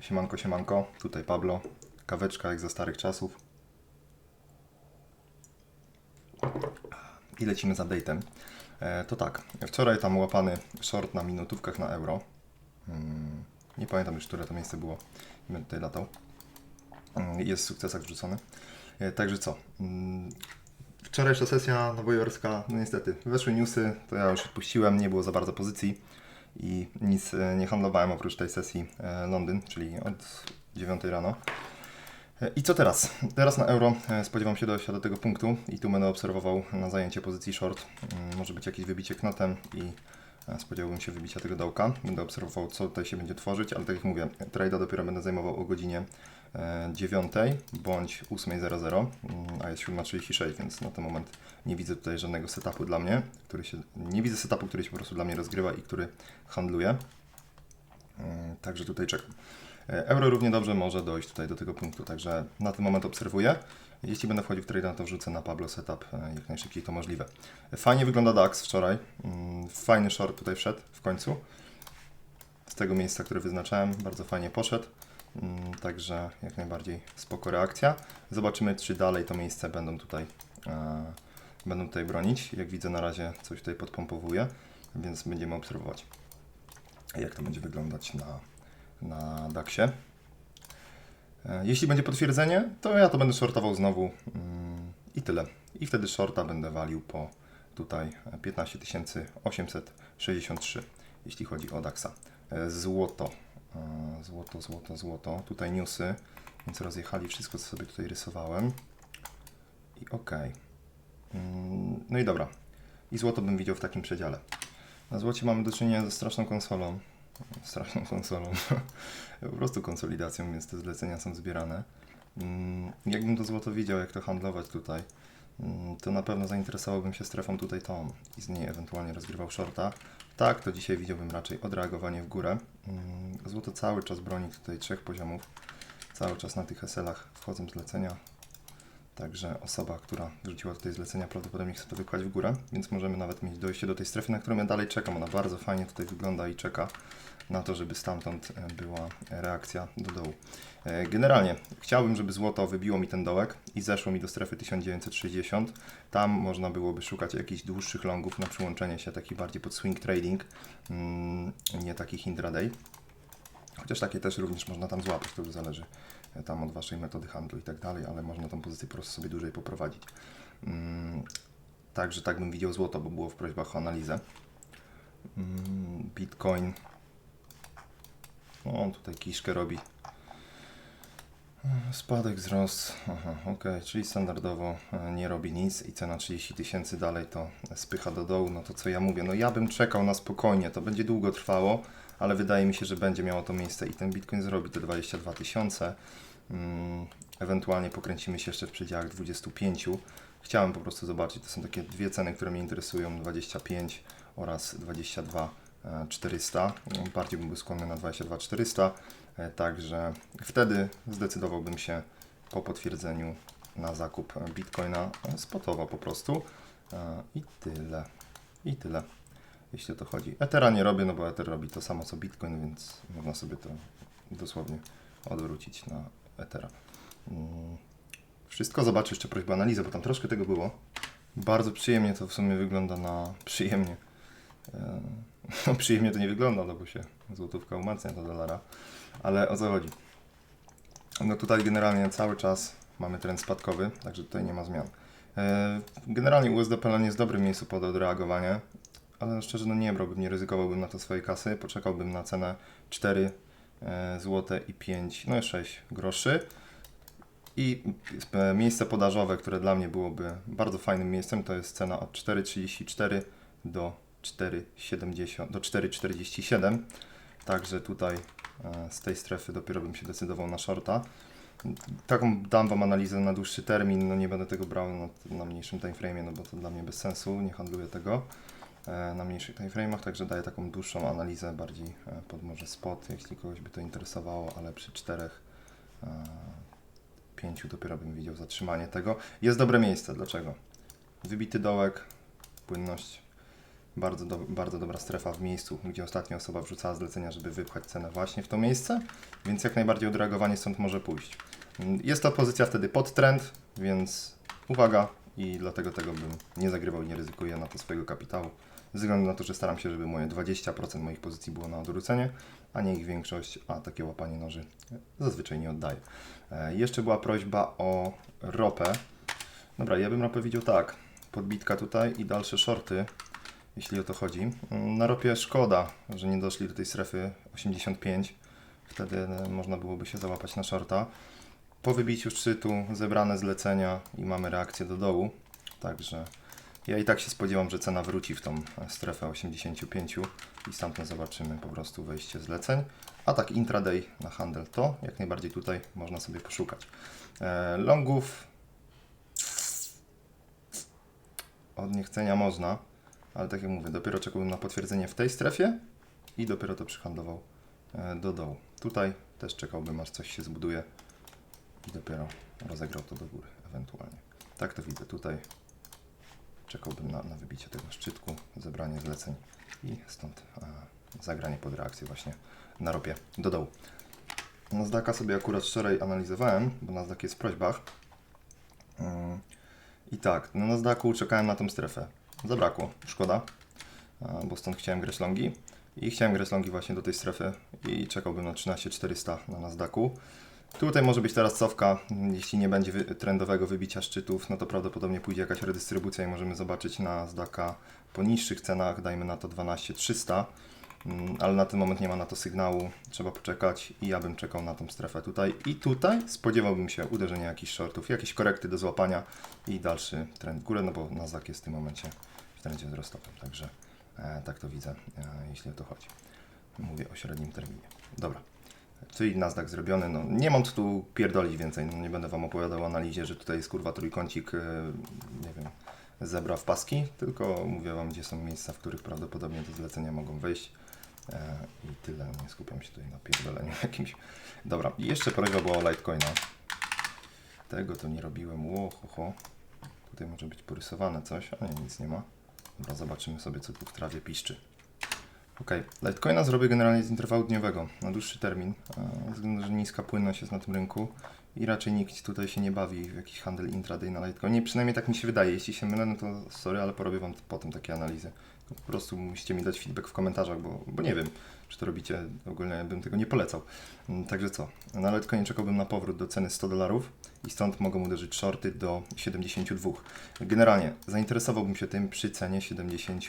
Siemanko, siemanko. Tutaj Pablo. Kaweczka jak za starych czasów. I lecimy z update'em. E, to tak, wczoraj tam łapany short na minutówkach na euro. Mm, nie pamiętam już, które to miejsce było. Nie będę tutaj latał. Mm, Jest w sukcesach wrzucony. E, także co? Mm, Wczorajsza sesja nowojorska, no niestety, weszły newsy, to ja już odpuściłem, nie było za bardzo pozycji i nic e, nie handlowałem oprócz tej sesji e, Londyn, czyli od 9 rano. E, I co teraz? Teraz na euro spodziewam się dojścia do tego punktu i tu będę obserwował na zajęcie pozycji short. Mm, Może być jakieś wybicie knotem i spodziewałbym się wybicia tego dołka. Będę obserwował, co tutaj się będzie tworzyć, ale tak jak mówię, trade'a dopiero będę zajmował o godzinie e, 9 bądź 8.00, mm, a jest 7.36, więc na ten moment nie widzę tutaj żadnego setupu dla mnie, który się, nie widzę setupu, który się po prostu dla mnie rozgrywa i który handluje. Mm, Także tutaj czekam. E, Euro równie dobrze może dojść tutaj do tego punktu, także na ten moment obserwuję. Jeśli będę wchodził w trade, to wrzucę na Pablo setup e, jak najszybciej to możliwe. Fajnie wygląda DAX wczoraj. Fajny short tutaj wszedł w końcu. Z tego miejsca, które wyznaczałem, bardzo fajnie poszedł. Mm, Także jak najbardziej spoko reakcja. Zobaczymy, czy dalej to miejsce będą tutaj, e, będą tutaj bronić. Jak widzę, na razie coś tutaj podpompowuje, więc będziemy obserwować, jak to będzie wyglądać na, na DAXie. E, Jeśli będzie potwierdzenie, to ja to będę shortował znowu mm, i tyle. I wtedy shorta będę walił po tutaj 15 863, jeśli chodzi o DAXa. E, Złoto, E, złoto, złoto, złoto. Tutaj newsy, więc rozjechali wszystko, co sobie tutaj rysowałem. I ok. Mm, No i dobra. I złoto bym widział w takim przedziale. Na złocie mamy do czynienia ze straszną konsolą. Straszną konsolą. po prostu konsolidacją, więc te zlecenia są zbierane. Mm, Jakbym to złoto widział, jak to handlować tutaj, to na pewno zainteresowałbym się strefą tutaj tą i z niej ewentualnie rozgrywał shorta. Tak, to dzisiaj widziałbym raczej odreagowanie w górę. Mm, Złoto cały czas broni tutaj trzech poziomów. Cały czas na tych SL-ach wchodzą zlecenia. Także osoba, która wrzuciła tutaj zlecenia, prawdopodobnie chce to wykłać w górę, więc możemy nawet mieć dojście do tej strefy, na którą ja dalej czekam. Ona bardzo fajnie tutaj wygląda i czeka na to, żeby stamtąd e, była reakcja do dołu. E, Generalnie chciałbym, żeby złoto wybiło mi ten dołek i zeszło mi do strefy 1960. Tam można byłoby szukać jakichś dłuższych longów na przyłączenie się, taki bardziej pod swing trading, mm, nie takich intraday. Chociaż takie też również można tam złapać, to już zależy e, tam od Waszej metody handlu i tak dalej, ale można tą pozycję po prostu sobie dłużej poprowadzić. Mm, Także tak bym widział złoto, bo było w prośbach o analizę. Mm, Bitcoin. O, tutaj kiszkę robi. Spadek, wzrost. Aha, ok, czyli standardowo e, nie robi nic i cena 30 tysięcy dalej to spycha do dołu. No to co ja mówię? No ja bym czekał na spokojnie, to będzie długo trwało, ale wydaje mi się, że będzie miało to miejsce i ten Bitcoin zrobi te 22 tysiące. Mm, ewentualnie pokręcimy się jeszcze w przedziałach 25. Chciałem po prostu zobaczyć, to są takie dwie ceny, które mnie interesują, 25 oraz 22 e, 400. Bardziej bym był skłonny na 22 400. E, Także wtedy zdecydowałbym się po potwierdzeniu na zakup bitcoina e, spotowo po prostu. I tyle. I tyle. Jeśli o to chodzi. Ethera nie robię, no bo Ether robi to samo co bitcoin, więc można sobie to dosłownie odwrócić na Ethera. Mm. Wszystko zobaczę jeszcze prośbę analizy, bo tam troszkę tego było. Bardzo przyjemnie to w sumie wygląda na przyjemnie. No, przyjemnie to nie wygląda, no bo się złotówka umacnia do dolara. Ale o co chodzi? No tutaj generalnie cały czas mamy trend spadkowy, także tutaj nie ma zmian. E, Generalnie USDPLN jest dobrym miejscu pod odreagowanie, ale szczerze no nie brałbym, nie ryzykowałbym na to swojej kasy, poczekałbym na cenę 4 e, złote i 5, no i 6 groszy. I e, miejsce podażowe, które dla mnie byłoby bardzo fajnym miejscem, to jest cena od 4,34 do 4,70 do 4,47. Także tutaj e, z tej strefy dopiero bym się decydował na shorta. Taką dam Wam analizę na dłuższy termin, no nie będę tego brał na, na mniejszym timeframe, no bo to dla mnie bez sensu, nie handluję tego na mniejszych timeframe'ach, także daję taką dłuższą analizę, bardziej e, pod może spot, jeśli kogoś by to interesowało, ale przy czterech, e, pięciu dopiero bym widział zatrzymanie tego. Jest dobre miejsce, dlaczego? Wybity dołek, płynność Bardzo, do, bardzo dobra strefa w miejscu, gdzie ostatnia osoba wrzucała zlecenia, żeby wypchać cenę właśnie w to miejsce, więc jak najbardziej odreagowanie stąd może pójść. Mm, Jest to pozycja wtedy pod trend, więc uwaga i dlatego tego bym nie zagrywał, nie ryzykuję na to swojego kapitału. Ze względu na to, że staram się, żeby moje 20% moich pozycji było na odwrócenie, a nie ich większość, a takie łapanie noży zazwyczaj nie oddaję. E, jeszcze była prośba o ropę. Dobra, ja bym ropę widział tak. Podbitka tutaj i dalsze shorty, jeśli o to chodzi. Mm, Na ropie szkoda, że nie doszli do tej strefy 85. Wtedy e, można byłoby się załapać na shorta. Po wybiciu szczytu zebrane zlecenia i mamy reakcję do dołu. Także ja i tak się spodziewam, że cena wróci w tą e, strefę 85 i stamtąd zobaczymy po prostu wejście zleceń. A tak intraday na handel to jak najbardziej tutaj można sobie poszukać. E, longów od niechcenia można, ale tak jak mówię, dopiero czekałbym na potwierdzenie w tej strefie i dopiero to przyhandlował e, do dołu. Tutaj też czekałbym aż coś się zbuduje i dopiero rozegrał to do góry ewentualnie. Tak to widzę tutaj. Czekałbym na, na wybicie tego szczytku, zebranie zleceń i stąd e, zagranie pod reakcję właśnie na ropie do dołu. Nasdaqa sobie akurat wczoraj analizowałem, bo Nasdaq jest w prośbach. Mm, I tak, na Nasdaqu czekałem na tą strefę. Zabrakło, szkoda, a, bo stąd chciałem grać longi. I chciałem grać longi właśnie do tej strefy i czekałbym na 13400 na Nasdaqu. Tutaj może być teraz cofka, jeśli nie będzie wy- trendowego wybicia szczytów, no to prawdopodobnie pójdzie jakaś redystrybucja i możemy zobaczyć na Nasdaqa po niższych cenach, dajmy na to 12300, Mm, ale na ten moment nie ma na to sygnału, trzeba poczekać i ja bym czekał na tą strefę tutaj i tutaj spodziewałbym się uderzenia jakichś shortów, jakieś korekty do złapania i dalszy trend w górę, no bo Nasdaq jest w tym momencie w trendzie wzrostowym, także e, tak to widzę, e, jeśli o to chodzi. Mówię o średnim terminie. Dobra. Czyli Nasdaq zrobiony, no nie mam tu pierdolić więcej, no nie będę Wam opowiadał o analizie, że tutaj jest kurwa trójkącik, e, nie wiem, zebra w paski, tylko mówię Wam, gdzie są miejsca, w których prawdopodobnie te zlecenia mogą wejść e, i tyle, nie skupiam się tutaj na pierdoleniu jakimś. Dobra, i jeszcze prośba była o Litecoina. Tego to nie robiłem, ło, ho, ho. Tutaj może być porysowane coś, a nie, nic nie ma. Dobra, zobaczymy sobie, co tu w trawie piszczy. Ok, Litecoina zrobię generalnie z interwału dniowego na dłuższy termin, e, ze względu, że niska płynność jest na tym rynku i raczej nikt tutaj się nie bawi w jakiś handel intraday na Litecoinie. Przynajmniej tak mi się wydaje. Jeśli się mylę, no to sorry, ale porobię Wam potem takie analizy. Po prostu musicie mi dać feedback w komentarzach, bo, bo nie wiem, czy to robicie. Ogólnie bym tego nie polecał. Mm, Także co? Na Litecoinie czekałbym na powrót do ceny 100 dolarów i stąd mogą uderzyć shorty do 72. Generalnie zainteresowałbym się tym przy cenie 70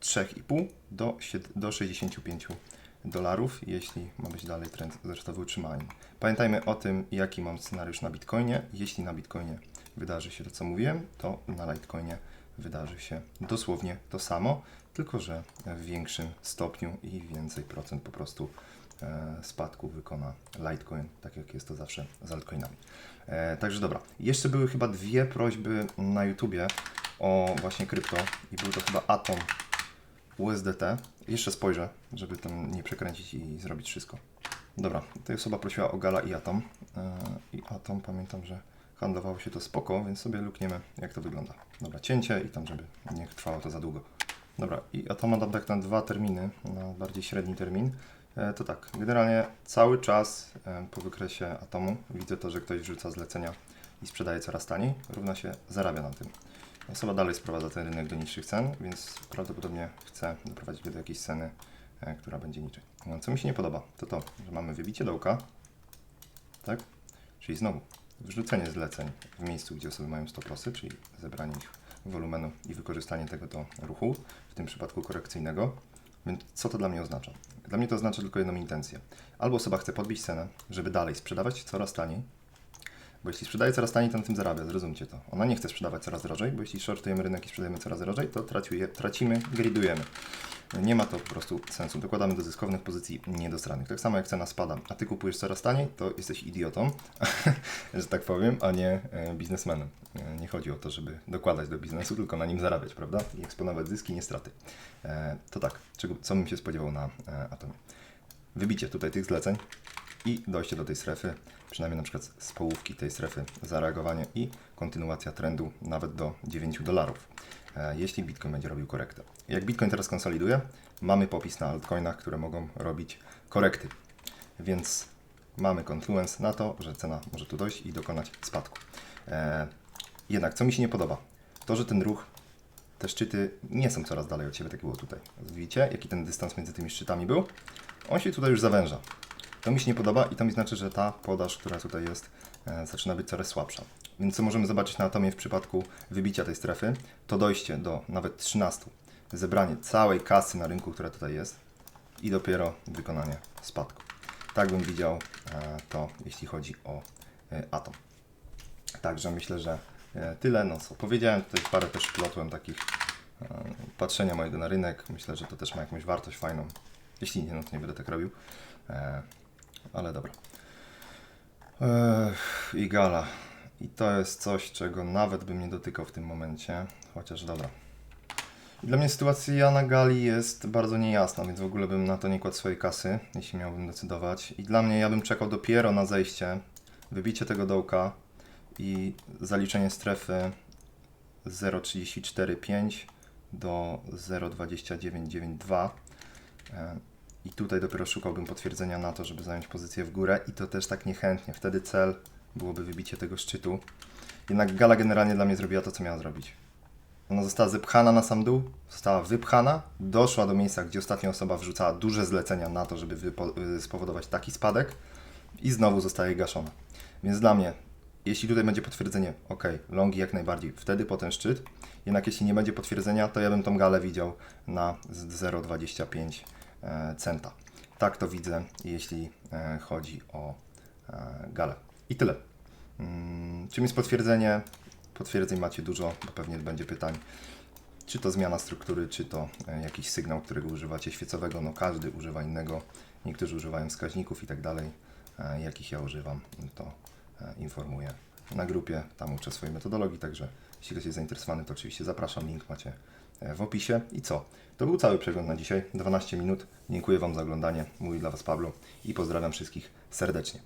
3,5 do, do 65 dolarów, jeśli ma być dalej trend wzrostowy utrzymany. Pamiętajmy o tym, jaki mam scenariusz na Bitcoinie. Jeśli na Bitcoinie wydarzy się to, co mówiłem, to na Litecoinie wydarzy się dosłownie to samo, tylko że w większym stopniu i więcej procent po prostu e, spadku wykona Litecoin, tak jak jest to zawsze z altcoinami. E, także dobra, jeszcze były chyba dwie prośby na YouTubie o właśnie krypto i był to chyba Atom USDT. Jeszcze spojrzę, żeby tam nie przekręcić i zrobić wszystko. Dobra, tutaj osoba prosiła o Gala i Atom. Yy, I Atom, pamiętam, że handlowało się to spoko, więc sobie lukniemy, jak to wygląda. Dobra, cięcie i tam, żeby nie trwało to za długo. Dobra, i Atoma dam tak na dwa terminy, na bardziej średni termin. E, To tak, generalnie cały czas e, po wykresie Atomu widzę to, że ktoś wrzuca zlecenia i sprzedaje coraz taniej, równa się zarabia na tym. Osoba dalej sprowadza ten rynek do niższych cen, więc prawdopodobnie chce doprowadzić go do jakiejś ceny, e, która będzie niżej. No, co mi się nie podoba, to to, że mamy wybicie dołka, tak? Czyli znowu wrzucenie zleceń w miejscu, gdzie osoby mają stop lossy, czyli zebranie ich wolumenu i wykorzystanie tego do ruchu, w tym przypadku korekcyjnego. Więc co to dla mnie oznacza? Dla mnie to oznacza tylko jedną intencję. Albo osoba chce podbić cenę, żeby dalej sprzedawać coraz taniej, bo jeśli sprzedaje coraz taniej, to na tym zarabia, zrozumcie to. Ona nie chce sprzedawać coraz drożej, bo jeśli shortujemy rynek i sprzedajemy coraz drożej, to traciuje, tracimy, gridujemy. Nie ma to po prostu sensu. Dokładamy do zyskownych pozycji niedosranych. Tak samo jak cena spada, a ty kupujesz coraz taniej, to jesteś idiotą, że tak powiem, a nie e, biznesmenem. E, Nie chodzi o to, żeby dokładać do biznesu, tylko na nim zarabiać, prawda? I eksponować zyski, nie straty. E, To tak, czego, co bym się spodziewał na Atomie. Wybicie tutaj tych zleceń i dojście do tej strefy, przynajmniej na przykład z połówki tej strefy, zareagowanie i kontynuacja trendu nawet do 9 dolarów. e, jeśli Bitcoin będzie robił korektę. Jak Bitcoin teraz konsoliduje, mamy popis na altcoinach, które mogą robić korekty. Więc mamy confluence na to, że cena może tu dojść i dokonać spadku. E, jednak, co mi się nie podoba, to, że ten ruch, te szczyty nie są coraz dalej od siebie, tak było tutaj. Widzicie, jaki ten dystans między tymi szczytami był? On się tutaj już zawęża. To mi się nie podoba i to mi znaczy, że ta podaż, która tutaj jest, e, zaczyna być coraz słabsza. Więc co możemy zobaczyć na atomie w przypadku wybicia tej strefy, to dojście do nawet 13, zebranie całej kasy na rynku, która tutaj jest i dopiero wykonanie spadku. Tak bym widział e, to, jeśli chodzi o e, atom. Także myślę, że tyle. No co powiedziałem, tutaj parę też plotłem takich patrzenia mojego na rynek. Myślę, że to też ma jakąś wartość fajną. Jeśli nie, no to nie będę tak robił. Ale dobra. I gala. I to jest coś, czego nawet bym nie dotykał w tym momencie. Chociaż dobra. Dla mnie sytuacja na gali jest bardzo niejasna, więc w ogóle bym na to nie kładł swojej kasy, jeśli miałbym decydować. I dla mnie ja bym czekał dopiero na zejście, wybicie tego dołka i zaliczenie strefy 0,345 do 0,2992. I tutaj dopiero szukałbym potwierdzenia na to, żeby zająć pozycję w górę i to też tak niechętnie. Wtedy cel byłoby wybicie tego szczytu. Jednak gala generalnie dla mnie zrobiła to, co miała zrobić. Ona została zepchana na sam dół, została wypchana, doszła do miejsca, gdzie ostatnia osoba wrzucała duże zlecenia na to, żeby y, spowodować taki spadek i znowu zostaje gaszona. Więc dla mnie, jeśli tutaj będzie potwierdzenie, ok, longi jak najbardziej, wtedy po ten szczyt, jednak jeśli nie będzie potwierdzenia, to ja bym tą galę widział na z 0,25 e, centa. Tak to widzę, jeśli e, chodzi o e, galę. I tyle. Mm, Czym jest potwierdzenie? Potwierdzeń macie dużo, bo pewnie będzie pytań. Czy to zmiana struktury, czy to e, jakiś sygnał, którego używacie świecowego. No każdy używa innego. Niektórzy używają wskaźników i tak dalej. E, Jakich ja używam, to e, informuję na grupie. Tam uczę swojej metodologii, także jeśli ktoś jest zainteresowany, to oczywiście zapraszam. Link macie e, w opisie. I co? To był cały przegląd na dzisiaj. 12 minut. Dziękuję Wam za oglądanie. Mówi dla Was Pablo i pozdrawiam wszystkich serdecznie.